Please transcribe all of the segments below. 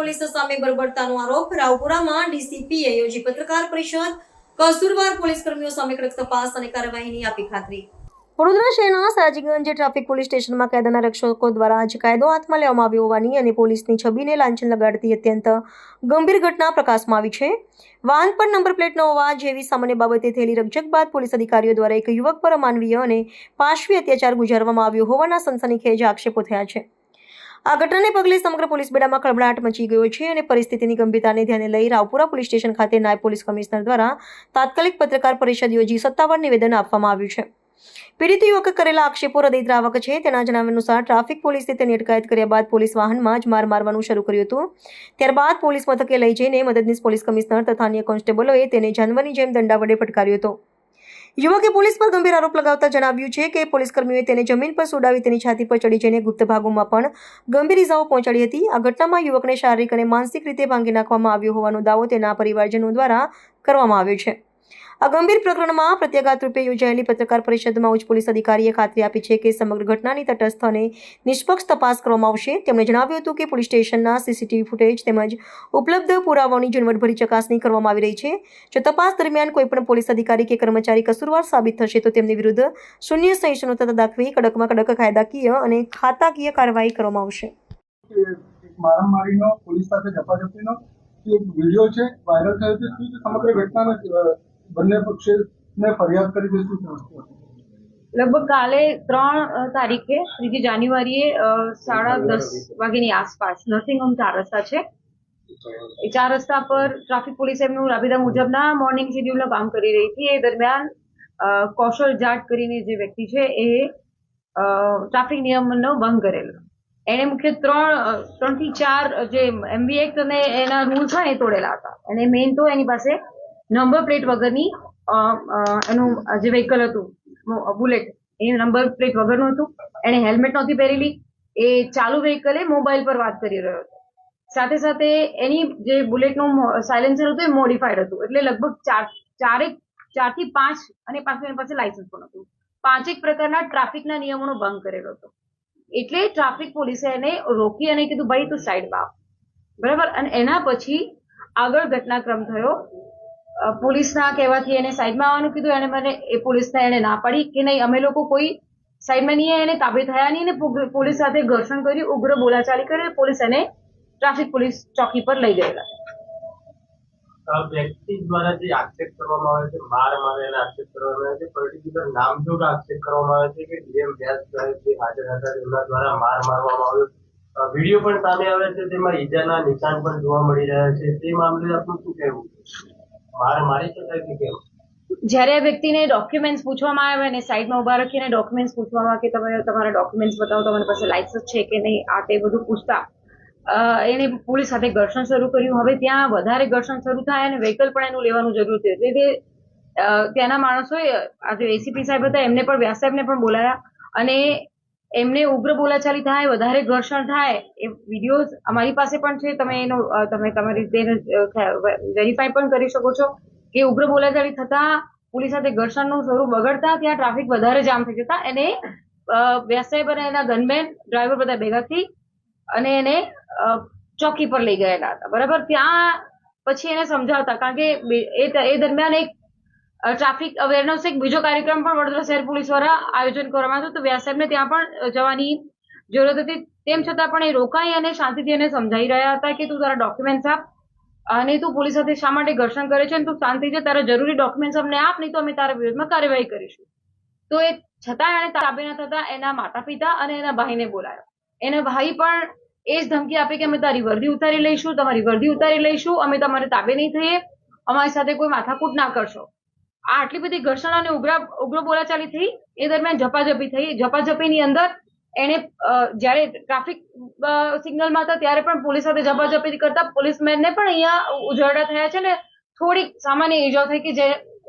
Police સામે બરબરતાનો આરોપ. રાવપુરામાં ડીસીપીએ યોજી પત્રકાર પરિષદ, કસૂરવાર પોલીસ કર્મીઓ સામે કડક તપાસ અને કાર્યવાહીની આપી ખાતરી. વડોદરા શહેરના સાજીગંજ ટ્રાફિક પોલીસ સ્ટેશનમાં કાયદાના રક્ષકો દ્વારા આજે કાયદો હાથમાં લેવામાં આવ્યો હોવાની અને પોલીસની છબીને લાંછન લગાડતી અત્યંત ગંભીર ઘટના પ્રકાશમાં આવી છે. વાહન પર નંબર પ્લેટ ન હોવા જેવી સામાન્ય બાબતે થયેલી રકજક બાદ પોલીસ અધિકારીઓ દ્વારા એક યુવક પર અમાનવીય અને પાશવી અત્યાચાર ગુજારવામાં આવ્યો હોવાના સનસનીખેજ આક્ષેપો થયા છે. આ ઘટનાને પગલે સમગ્ર પોલીસ બેડામાં ખળભળાટ મચી ગયો છે અને પરિસ્થિતિની ગંભીરતાને ધ્યાને લઈ રાવપુરા પોલીસ સ્ટેશન ખાતે નાયબ પોલીસ કમિશનર દ્વારા તાત્કાલિક પત્રકાર પરિષદ યોજી સત્તાવાર નિવેદન આપવામાં આવ્યું છે. પીડિત યુવકે કરેલા આક્ષેપો હૃદયદ્રાવક છે. તેના જણાવ્યા અનુસાર ટ્રાફિક પોલીસે તેની અટકાયત કર્યા બાદ પોલીસ વાહનમાં જ માર મારવાનું શરૂ કર્યું હતું. ત્યારબાદ પોલીસ મથકે લઈ જઈને મદદનીશ પોલીસ કમિશનર તથા અન્ય કોન્સ્ટેબલોએ તેને જાનવરની જેમ દંડા વડે ફટકાર્યો હતો. યુવકે પોલીસ પર ગંભીર આરોપ લગાવતા જણાવ્યું છે કે પોલીસ કર્મીઓએ તેને જમીન પર સુડાવી તેની છાતી પર ચડી જઈને ગુપ્ત ભાગોમાં પણ ગંભીર ઇજાઓ પહોંચાડી હતી. આ ઘટનામાં યુવકને શારીરિક અને માનસિક રીતે ભાંગી નાખવામાં આવ્યો હોવાનો દાવો તેના પરિવારજનો દ્વારા કરવામાં આવ્યો છે. આ ગંભીર પ્રકરણમાં પ્રત્યાઘાત રૂપે યોજાયેલી પત્રકાર પરિષદમાં ઉચ્ચ પોલીસ અધિકારીએ ખાતરી આપી છે કે સમગ્ર ઘટનાની તટસ્થ અને નિષ્પક્ષ તપાસ કરવામાં આવશે. તેમણે જણાવ્યું હતું કે પોલીસ સ્ટેશનના સીસીટીવી ફૂટેજ તેમજ ઉપલબ્ધ પુરાવાઓની ઝીણવટભરી ચકાસણી કરવામાં આવી રહી છે. જો તપાસ દરમિયાન કોઈપણ પોલીસ અધિકારી કે કર્મચારી કસૂરવાર સાબિત થશે, તો તેમની વિરુદ્ધ શૂન્ય સહિષ્ણુતા દાખવી કડકમાં કડક કાયદાકીય અને ખાતાકીય કાર્યવાહી કરવામાં આવશે. મારામારીનો, પોલીસ સાથે ઝપાઝપીનો, એક વીડિયો છે, વાયરલ થયો છે, શું સમગ્ર ઘટનાને બંને પક્ષને ફરિયાદ કરી શું લગભગ કાલે ત્રણ તારીખે ત્રીજી જાન્યુઆરીએ સાડા દસ વાગ્યાની આસપાસ નર્સિંગ હોમ ચાર રસ્તા છે. એ ચાર રસ્તા પર ટ્રાફિક પોલીસ એમનું રાબેતા મુજબના મોર્નિંગ શેડ્યુલનું કામ કરી રહી હતી. એ દરમિયાન કૌશલ જાટ કરીને જે વ્યક્તિ છે એ ટ્રાફિક નિયમનો ભંગ કરેલો. એણે મુખ્ય ત્રણ ત્રણથી ચાર જે એમબી એક્ટ અને એના રૂલ્સ હોય એ તોડેલા હતા. અને મેઇન તો એની પાસે નંબર પ્લેટ વગરની એનું જે વ્હીકલ હતું બુલેટ એ નંબર પ્લેટ વગરનું હતું. એને હેલ્મેટ નહોતી પહેરેલી. એ ચાલુ વ્હીકલે મોબાઈલ પર વાત કરી રહ્યો હતો. સાથે સાથે એની જે બુલેટનું સાયલેન્સર હતું, એ મોડિફાઈડ હતું. એટલે લગભગ ચાર ચારેક ચારથી પાંચ અને પાછું એની પાસે લાયસન્સ પણ હતું. પાંચેક પ્રકારના ટ્રાફિકના નિયમોનો ભંગ કરેલો હતો. એટલે ટ્રાફિક પોલીસે એને રોકી અને કીધું, ભાઈ, તું સાઈડમાં આવ. બરાબર? અને એના પછી આગળ ઘટનાક્રમ થયો. પોલીસના કહેવાથી એને સાઈડમાં આવવાનું કીધું એને મને, એ પોલીસને એને ના પાડી કે નહીં, અમે લોકો કોઈ સાઈડમાં નહીં એને તાબે થયા નહીં પોલીસ સાથે ઘર્ષણ કર્યું, ઉગ્ર બોલાચાલી કરી પોલીસ એને ટ્રાફિક પોલીસ ચોકી પર લઈ ગયેલા. વ્યક્તિ દ્વારા જે આક્ષેપ કરવામાં આવે છે, માર મારે અને આક્ષેપ કરવામાં આવે છે પર્ટિક્યુલર નામ જોડ આક્ષેપ કરવામાં આવે છે કે ડીએમ વ્યાસ જે હાજર હતા, તેમના દ્વારા માર મારવામાં આવ્યો વીડિયો પણ સામે આવે છે, તેમાં ઈજાના નિશાન પણ જોવા મળી રહ્યા છે. તે મામલે આપનું શું કહેવું જ્યારે આ વ્યક્તિને ડોક્યુમેન્ટ્સ પૂછવામાં આવે અને સાઈડમાં ઊભા રાખીને ડોક્યુમેન્ટ્સ પૂછવામાં કે તમે તમારા ડોક્યુમેન્ટ્સ બતાવો તમારી પાસે લાયસન્સ છે કે નહીં, આ તે બધું પૂછતા એને પોલીસ સાથે ઘર્ષણ શરૂ કર્યું. હવે ત્યાં વધારે ઘર્ષણ શરૂ થાય અને વ્હીકલ પણ એનું લેવાનું જરૂર છે. એટલે ત્યાંના માણસોએ, આ જે એસીપી સાહેબ હતા એમને પણ, વ્યાસ સાહેબને પણ બોલાયા અને એમને ઉગ્ર બોલાચાલી થાય, વધારે ઘર્ષણ થાય, એ વિડીયોઝ અમારી પાસે પણ છે, તમે એનો તમે તમારી રીતે વેરીફાઈ પણ કરી શકો છો કે ઉગ્ર બોલાચાલી થતા પોલીસ સાથે ઘર્ષણનું સ્વરૂપ બગડતા ત્યાં ટ્રાફિક વધારે જામ થઈ જતા. એને વ્યવસાય અને એના ગનમેન ડ્રાઈવર બધા ભેગા થઈ અને એને ચોકી પર લઈ ગયેલા હતા. બરાબર? ત્યાં પછી એને સમજાવતા, કારણ કે એ દરમિયાન એક ટ્રાફિક અવેરનેસ એક બીજો કાર્યક્રમ પણ વડોદરા શહેર પોલીસ દ્વારા આયોજન કરવામાં આવ્યું તો વ્યાસ સાહેબને ત્યાં પણ જવાની જરૂરત હતી. તેમ છતાં પણ એ રોકાઈ અને શાંતિથી એને સમજાવી રહ્યા હતા કે તું તારા ડોક્યુમેન્ટ્સ આપ અને તું પોલીસ સાથે શા માટે ઘર્ષણ કરે છે તું શાંતિ છે તારા જરૂરી ડોક્યુમેન્ટ્સ અમને આપ, નહીં તો અમે તારા વિરોધમાં કાર્યવાહી કરીશું. તો એ છતાં એણે તાબે ન થતા એના માતા પિતા અને એના ભાઈને બોલાયો. એના ભાઈ પણ એ જ ધમકી આપી કે અમે તારી વર્દી ઉતારી લઈશું, તમારી વર્દી ઉતારી લઈશું, અમે તમારે તાબે નહીં થઈએ, અમારી સાથે કોઈ માથાકૂટ ના કરશો. આટલી બધી ઘર્ષણ અને ઉગ્ર ઉગ્ર બોલાચાલી થઈ, એ દરમિયાન ઝપાઝપી થઈ. ઝપાઝપીની અંદર એને જ્યારે ટ્રાફિક સિગ્નલમાં હતા ત્યારે પણ પોલીસ સાથે ઝપાઝપી કરતા પોલીસમેનને પણ અહીંયા ઉજરડા થયા છે ને થોડીક સામાન્ય ઇજાઓ થઈ કે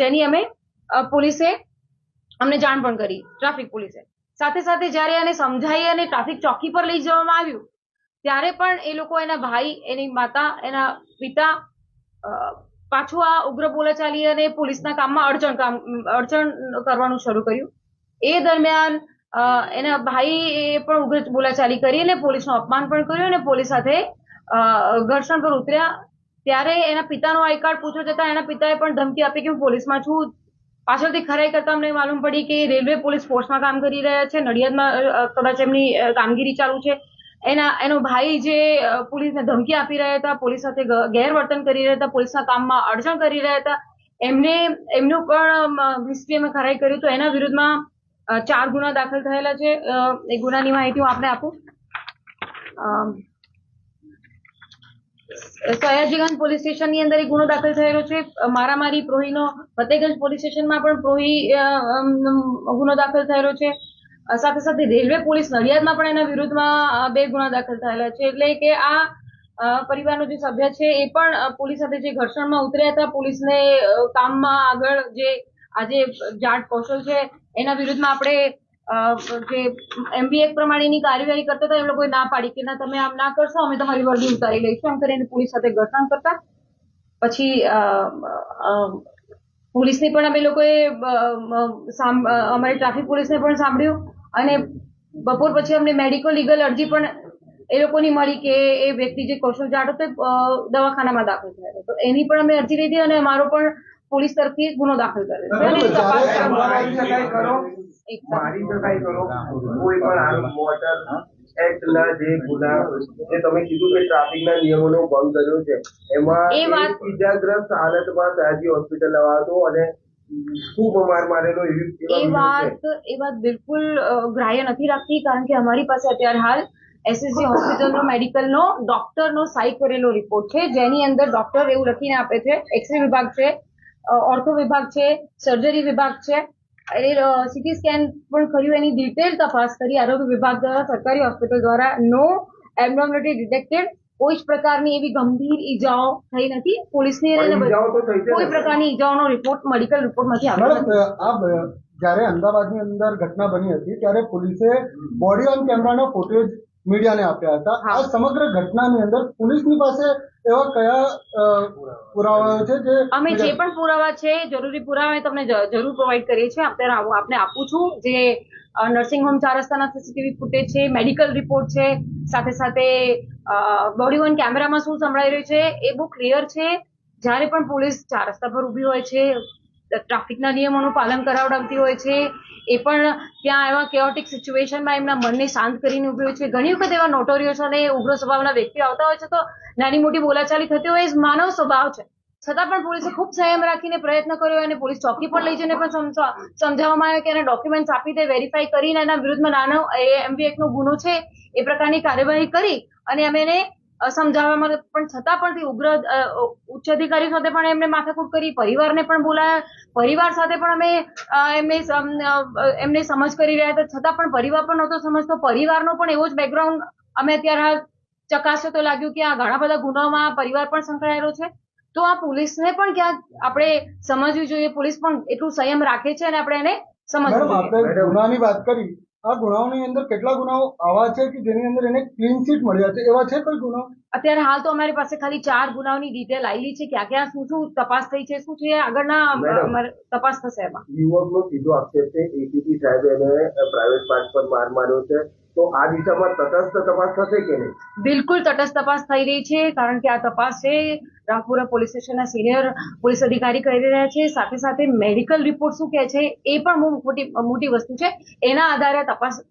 જેની અમે પોલીસે અમને જાણ પણ કરી, ટ્રાફિક પોલીસે. સાથે સાથે જ્યારે એને સમજાઈ અને ટ્રાફિક ચોકી પર લઈ જવામાં આવ્યું, ત્યારે પણ એ લોકો એના ભાઈ, એની માતા, એના પિતા પાછું આ ઉગ્ર બોલાચાલી અને પોલીસના કામમાં અડચણ કામ, અડચણ કરવાનું શરૂ કર્યું. એ દરમિયાન એના એના ભાઈએ પણ ઉગ્ર બોલાચાલી કરી અને પોલીસનું અપમાન પણ કર્યું અને પોલીસ સાથે ઘર્ષણ પર ઉતર્યા. ત્યારે એના પિતાનો આઈ કાર્ડ પૂછવા જતા એના પિતાએ પણ ધમકી આપી કે હું પોલીસમાં છું. પાછળથી ખરાઈ કરતા અમને માલુમ પડી કે રેલવે પોલીસ ફોર્સમાં કામ કરી રહ્યા છે. નડિયાદમાં કદાચ એમની કામગીરી ચાલુ છે. એના, એનો ભાઈ જે પોલીસને ધમકી આપી રહ્યા હતા, પોલીસ સાથે ગેરવર્તન કરી રહ્યા હતા, પોલીસના કામમાં અડચણ કરી રહ્યા હતા, એમને, એમનું પણ અમે ખરાઈ કર્યું તો એના વિરુદ્ધમાં ચાર ગુના દાખલ થયેલા છે. એ ગુનાની માહિતી હું આપને આપું. સયાજીગંજ પોલીસ સ્ટેશનની અંદર એક ગુનો દાખલ થયેલો છે. મારામારી, પ્રોહીનો, ફતેગંજ પોલીસ સ્ટેશનમાં પણ પ્રોહી ગુનો દાખલ થયેલો છે. સાથે સાથે રેલવે પોલીસ નડિયાદમાં પણ એના વિરુદ્ધમાં બે ગુના દાખલ થયેલા છે. એટલે કે આ પરિવારનો જે સભ્ય છે એ પણ પોલીસ સાથે જે ઘર્ષણમાં ઉતર્યા હતા, પોલીસને કામમાં આગળ જે આજે જાટ કૌશલ છે, એના વિરુદ્ધમાં આપણે જે એમબીએ પ્રમાણેની કાર્યવાહી કરતા હતા, એ લોકોએ ના પાડી કે ના, તમે આમ ના કરશો, અમે તમારી વર્દી ઉતારી લઈશું. એમ કરીને પોલીસ સાથે ઘર્ષણ કરતા. પછી પોલીસની પણ અમે લોકોએ અમારી ટ્રાફિક પોલીસને પણ સાંભળ્યું અને બપોર પછી અમને મેડિકલ લીગલ અરજી પણ એ લોકોની મળી કે એ વ્યક્તિ જે કૌશલ જાટ હતો દવાખાનામાં દાખલ થયો તો એની પણ અમે અરજી લીધી અને અમારો પણ પોલીસ તરફથી ગુનો દાખલ કર્યો છે. અને એની તપાસ જ્યારે કરવામાં મારી શકાય કરો એક મારી શકાય કરો કોઈ પણ આરોપ મોટર એક્ટ ના જે ગુના જે તમે કીધું કે ટ્રાફિક ના નિયમોનો ભંગ કર્યો છે એમાં ઈજાગ્રસ્ત હાલતમાં સયાજી હોસ્પિટલ લવાતો અને ખૂબ માર મારેલો એવી એ વાત એ વાત બિલકુલ ગ્રાહ્ય નથી રાખતી કારણ કે અમારી પાસે અત્યારે હાલ એસએસજી હોસ્પિટલનો મેડિકલનો ડોક્ટરનો સાઈ કરેલો રિપોર્ટ છે જેની અંદર ડોક્ટર એવું લખીને આપે છે એક્સરે વિભાગ છે ઓર્થો વિભાગ છે સર્જરી વિભાગ છે એ સીટી સ્કેન પણ કર્યું. એની ડિટેલ તપાસ કરી. આરોગ્ય વિભાગ દ્વારા સરકારી હોસ્પિટલ દ્વારા નો એબનોર્મલિટી ડિટેક્ટેડ કોઈ જ પ્રકારની એવી ગંભીર ઈજાઓ થઈ નથી. પોલીસની? કોઈ પ્રકારની ઈજાઓનો રિપોર્ટ મેડિકલ રિપોર્ટમાંથી આવ્યો. જ્યારે અમદાવાદની અંદર ઘટના બની હતી ત્યારે પોલીસે બોડી ઓન કેમેરાનો ફૂટેજ મીડિયાને આપ્યા હતા. આ સમગ્ર ઘટનાની અંદર પોલીસની પાસે એવા કયા પુરાવા છે જે અમે જે પણ પુરાવા છે જરૂરી પુરાવા તમને જરૂર પ્રોવાઈડ કરીએ છીએ. અત્યારે આપને આપું છું જે નર્સિંગ હોમ ચાર રસ્તાના સીસીટીવી ફૂટેજ છે મેડિકલ રિપોર્ટ છે સાથે સાથે બોડી વન કેમેરામાં શું સંભળાઈ રહ્યું છે એ બહુ ક્લિયર છે. જ્યારે પણ પોલીસ ચાર રસ્તા પર ઊભી હોય છે ટ્રાફિકના નિયમોનું પાલન કરાવડાવતી હોય છે. એ પણ ત્યાં એવા કેઓટિક સિચ્યુએશનમાં એમના મનને શાંત કરીને ઊભી હોય છે. ઘણી વખત એવા નોટોરિયસ અને ઉગ્ર સ્વભાવના વ્યક્તિઓ આવતા હોય છે તો નાની મોટી બોલાચાલી થતી હોય એ માનવ સ્વભાવ છે. છતાં પણ પોલીસે ખૂબ સંયમ રાખીને પ્રયત્ન કર્યો અને પોલીસ ચોકી પર લઈ જઈને પણ સમજા- સમજાવવામાં આવ્યો કે એના ડોક્યુમેન્ટ્સ આપી દે વેરીફાઈ કરીને એના વિરુદ્ધમાં નાનો એમબી એકનો ગુનો છે. એ પ્રકારની કાર્યવાહી કરી અને અમે એને સમજાવવામાં પણ છતાં પણ તે ઉગ્ર ઉચ્ચ અધિકારી સાથે પણ એમને માથાકૂટ કરી પરિવારને પણ બોલાયા. પરિવાર સાથે પણ અમે એમને એમને સમજ કરી રહ્યા હતા. છતાં પણ પરિવાર પણ નહોતો સમજતો. પરિવારનો પણ એવો જ બેકગ્રાઉન્ડ અમે અત્યારે ચકાસ્યો તો લાગ્યું કે આ ઘણા બધા ગુનાઓમાં પરિવાર પણ સંકળાયેલો છે. તો આ પોલીસને પણ ક્યાંક આપણે સમજવી જોઈએ. પોલીસ પણ એટલું સંયમ રાખે છે અને આપણે એને સમજવું જોઈએ. ગુનાની વાત કરી. આ ગુનાઓની અંદર કેટલા ગુનાઓ આવા છે કે જેની અંદર એને ક્લીન ચીટ મળ્યા છે? એવા છે કોઈ ગુનાઓ? અત્યારે હાલ તો અમારી પાસે ખાલી ચાર ગુનાઓની ડિટેલ આવેલી છે. ક્યાં ક્યાં શું શું તપાસ થઈ છે શું છે આગળના તપાસ થશે એમાં. યુવકનો સીધો આક્ષેપ છે. એસીપી સાહેબે એને પ્રાઇવેટ પાર્ટ પર માર માર્યો છે. તો આ દિશામાં તટસ્થ તપાસ થશે કે નહીં? બિલકુલ તટસ્થ તપાસ થઈ રહી છે, કારણ કે આ તપાસ છે, રામપુરા પોલીસ સ્ટેશનના સિનિયર પોલીસ અધિકારી કરી રહ્યા છે, સાથે સાથે મેડિકલ રિપોર્ટ શું કહે છે, એ પણ મોટી મોટી વસ્તુ છે. એના આધારે તપાસ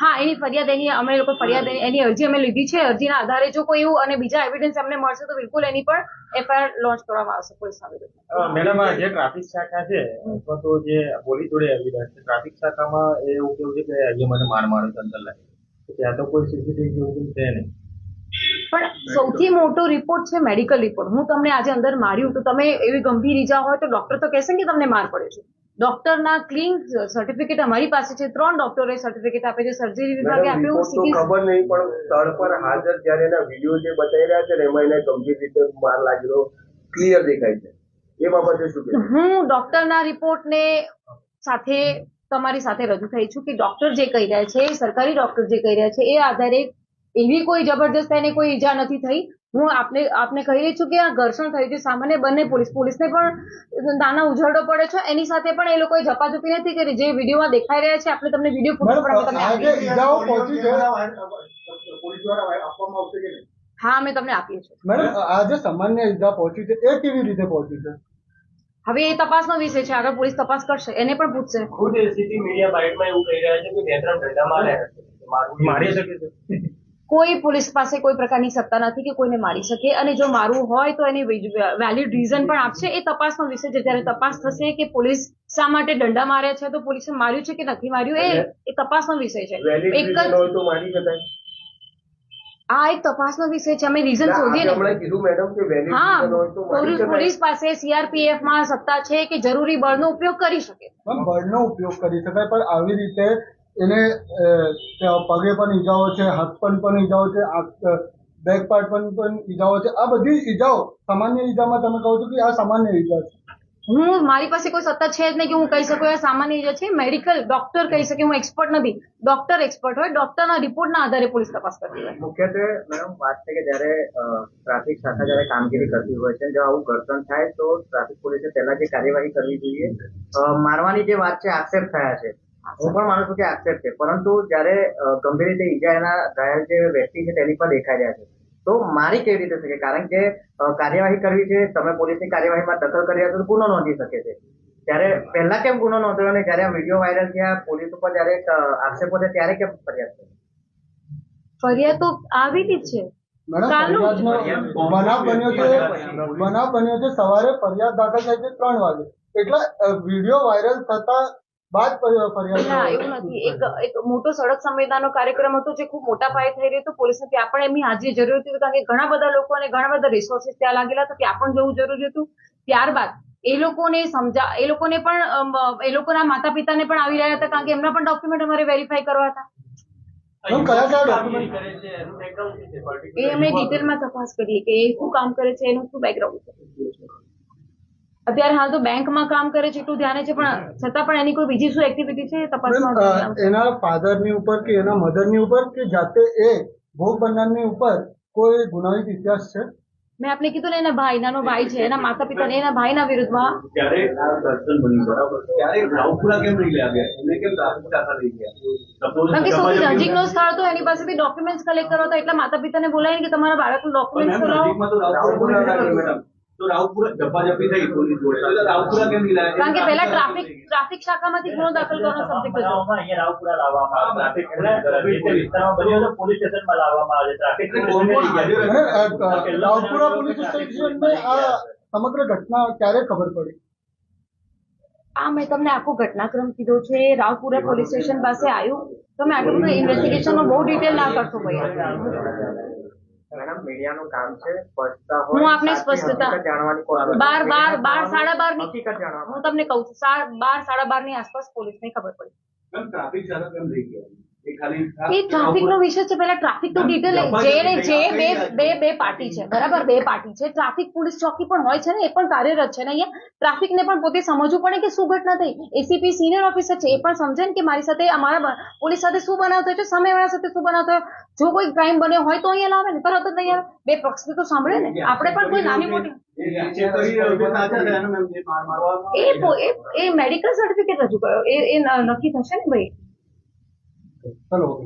હા એની ફરિયાદ એની અમે લોકો ફરિયાદ એની- અરજી અમે લીધી છે. અરજીના આધારે જો કોઈ એવું અને બીજા એવિડન્સ અમને મળશે તો બિલકુલ એની પણ એફઆઈઆર લોન્ચ કરવામાં આવશે કોઈ વિરુદ્ધ મેડમ આ જે ટ્રાફિક શાખા છે અથવા તો જે પોલીસ જોડે એવિડન્સ છે ટ્રાફિક શાખામાં એ એવું કેવું છે કે અહીંયા મને માર માર્યો અંદર લાગે ત્યાં તો કોઈ સીસીટીવી જેવું કંઈ છે નહીં. પણ સૌથી મોટો રિપોર્ટ છે મેડિકલ રિપોર્ટ હું તમને આજે અંદર માર્યું તો તમે એવી ગંભીર ઈજા હોય તો ડોક્ટર તો કહેશે ને કે તમને માર પડ્યો છે. ડોક્ટરના ક્લીન સર્ટિફિકેટ અમારી પાસે છે. ત્રણ ડોક્ટરે સર્ટિફિકેટ આપે છે. સર્જરી વિભાગે આપ્યું તો ખબર નહીં પણ સ્થળ પર હાજર જ્યારે એના વીડિયો જે બતાવી રહ્યા છે ને એમાં એને ગંભીર રીતે માર લાગેલો ક્લિયર દેખાય છે. એ બાબતે શું? હું ડોક્ટરના રિપોર્ટને સાથે તમારી સાથે રજૂ થઈ છું કે ડોક્ટર જે કહી રહ્યા છે સરકારી ડોક્ટર જે કહી રહ્યા છે એ આધારે એવી કોઈ જબરદસ્ત એને કોઈ ઈજા નથી થઈ. હું આપને આપને કહી રહી છું કે આ ઘર્ષણ થયું છે. સામાન્ય બંને પોલીસ પોલીસને પણ નાના ઉઝરડો પડે છે. એની સાથે પણ એ લોકોએ ઝપાઝપી નથી કરી. જે વિડીયોમાં દેખાઈ રહ્યા છે આપણે તમને વીડિયો ફોટો પણ તમને આ આપીએ. જે ઈજાઓ પહોંચી છે. પોલીસ દ્વારા આપવામાં આવશે કે નહીં હા અમે તમને આપીએ છીએ. મેડમ આ જે સામાન્ય ઈજા પહોંચી છે. એ કેવી રીતે પહોંચી છે? હવે એ તપાસનો વિષય છે. આગળ પોલીસ તપાસ કરશે. એને પણ પૂછશે. ખુદ એસીટી મીડિયા બાઇટમાં એવું કહી રહ્યા છે કે બે ત્રણ ઘંટા માર્યા હશે મારી શકે છે. કોઈ પોલીસ પાસે કોઈ પ્રકારની સત્તા નથી કે કોઈને મારી શકે અને જો મારવું હોય તો એની વેલિડ રીઝન પણ આપશે. એ તપાસનો વિષય છે. જ્યારે તપાસ થશે કે પોલીસ શા માટે દંડા માર્યા છે તો પોલીસે માર્યું છે કે નથી માર્યું એ એ તપાસનો વિષય છે. એક જ હોય તો મારી શકાય. આ એક તપાસનો વિષય છે. અમે રીઝન શોધીએ ને. હમણાં કીધું મેડમ કે વેલિડ હા. પોલીસ પાસે સીઆરપીએફમાં સત્તા છે કે જરૂરી બળનો ઉપયોગ કરી શકે. બળનો ઉપયોગ કરી શકાય પણ આવી રીતે એને પગે પણ ઈજાઓ છે હાથ પણ પણ ઈજાઓ છે બેક પાર્ટ પણ પણ ઈજાઓ છે. આ બધી ઈજાઓ સામાન્ય ઈજામાં તમે કહો છો કે આ સામાન્ય ઈજા છે? હું મારી પાસે કોઈ સત્તા છે જ નહીં કે હું કહી શકું આ સામાન્ય જે છે. મેડિકલ ડોક્ટર કહી શકે હું એક્સપર્ટ નથી. ડોક્ટર એક્સપર્ટ હોય. ડોક્ટરના રિપોર્ટના આધારે પોલીસ તપાસ કરતી હોય. મુખ્યત્વે મેડમ વાત છે કે જ્યારે ટ્રાફિક શાખા જ્યારે કામગીરી કરતી હોય છે જો આવું ઘર્ષણ થાય તો ટ્રાફિક પોલીસે પહેલા જે કાર્યવાહી કરવી જોઈએ. મારવાની જે વાત છે આક્ષેપ થયા છે. હું પણ માનું છું કે આક્ષેપ છે. પરંતુ જ્યારે ગંભીર રીતે ઈજા એના ઘાયલ જે વ્યક્તિ છે તેની પર દેખાઈ રહ્યા છે. તો મારી કેવી રીતે શકે? કારણ કે કાર્યવાહી કરવી છે તમે પોલીસની કાર્યવાહીમાં દખલ કરી રહ્યા છો ગુનો નોંધી શકે છે. ત્યારે પહેલા કેમ ગુનો નોંધ્યો અને જ્યારે આ વીડિયો વાયરલ થયા પોલીસ ઉપર જ્યારે આક્ષેપો છે ત્યારે કેમ ફરિયાદ થઈ? ફરિયાદ તો આવી જ છે. બનાવ બન્યો છે બનાવ બન્યો છે સવારે ફરિયાદ દાખલ થઈ છે ત્રણ વાગે. એટલે વીડિયો વાયરલ થતા બાદ ફરિયાદ ના એવું નથી. એક એક મોટો સડક સંવેદનાનો કાર્યક્રમ હતો જે ખૂબ મોટા પાયે થઈ રહ્યો હતો. પોલીસને ત્યાં પણ એમની હાજરી જરૂરી હતી. કારણ કે ઘણા બધા લોકો અને ઘણા બધા રિસોર્સિસ ત્યાં લાગેલા હતા. ત્યાં પણ જવું જરૂરી હતું. ત્યારબાદ એ લોકોને સમજા એ લોકોને પણ એ લોકોના માતા પિતાને પણ આવી રહ્યા હતા. કારણ કે એમના પણ ડોક્યુમેન્ટ અમારે વેરીફાઈ કરવા હતા. એ અમે ડિટેલમાં તપાસ કરીએ કે એ શું કામ કરે છે? એનું શું બેકગ્રાઉન્ડ છે? અત્યારે હાલ તો બેંકમાં કામ કરે છે એટલું ધ્યાને છે પણ છતાં પણ એની કોઈ બીજી શું એક્ટિવિટી છે તપાસમાં એના ફાધરની ઉપર કે એના મધરની ઉપર કે જાતે એ ભોગ બનનારની ઉપર કોઈ ગુનાહિત ઇતિહાસ છે? મેં આપને કીધું ને એના ભાઈ નાનો ભાઈ છે એના માતા પિતા ને એના ભાઈના વિરુદ્ધમાં. ત્યારે આ દર્શન બન્યું બરાબર? ત્યારે રાવપુરા કેમ નહીં લાવ્યા એને કેમ રાવપુરા લઈ ગયા? Suppose કારણ કે સૌથી જમાજમી નજીકનો સ્થળ તો એની પાસેથી ડોક્યુમેન્ટ્સ કલેક્ટ કરો તો એટલે માતા પિતાને બોલાવીને કે તમારા બાળકનું ડોક્યુમેન્ટ ડોક્યુમેન્ટ્સ કરાવો. તો રાવપુરા થઈ પોલીસ જોડે. એટલે રાવપુરા કેમ નહીં લાવ્યા કારણ કે પહેલા ટ્રાફિક ટ્રાફિક શાખામાંથી ગુનો દાખલ કરવાનો સબ્જેક્ટ હતો અહીંયા રાવપુરા લાવવામાં ટ્રાફિક એટલે વિસ્તારમાં બન્યો હતો પોલીસ સ્ટેશનમાં લાવવામાં આવે ટ્રાફિક એટલે કોણ કોણ હાજર અને અ, અ, રાવપુરા પોલીસ સ્ટેશનને આ સમગ્ર ઘટના ક્યારે ખબર પડી? આ મેં તમને આખો ઘટનાક્રમ કીધો છે. રાવપુરા પોલીસ સ્ટેશન પાસે આવ્યું. તમે આટલું બધું ઇન્વેસ્ટિગેશનનો બહુ ડિટેલ ના કરશો ભાઈ. મેડમ મીડિયાનું કામ છે સ્પષ્ટતા હું હોય આપને સ્પષ્ટતા- જાણવાની કોશિશ બાર બાર બાર સાડા બારની હકીકત જાણવા હું તમને કહું છું બાર સાડા બારની આસપાસ પોલીસને ખબર પડી. મેમ ટ્રાફિક શાખા કેમ થઈ ગયા? એ ખાલી ટ્રાફિક નો વિષય છે પેલા ટ્રાફિક નો ડિટેલ જે ને જે બે બે બે પાર્ટી છે બરાબર? બે પાર્ટી છે. ટ્રાફિક પોલીસ ચોકી પણ હોય છે ને એ પણ કાર્યરત છે ને અહીંયા. ટ્રાફિક ને પણ પોતે સમજવું પડે કે શું ઘટના થઈ. એસીપી સિનિયર ઓફિસર છે એ પણ સમજે ને કે મારી સાથે અમારા પોલીસ સાથે શું બનાવ થયો છે સામેવાળા સાથે શું બનાવ થયો. જો કોઈ ક્રાઇમ બન્યો હોય તો અહીંયા લાવે ને તરત જ અહીંયા બે પક્ષને તો સાંભળે ને. આપણે પણ કોઈ નાની મોટી એ મેડિકલ સર્ટિફિકેટ રજૂ કર્યો. એ એ નક્કી થશે ને ભાઈ? どうも。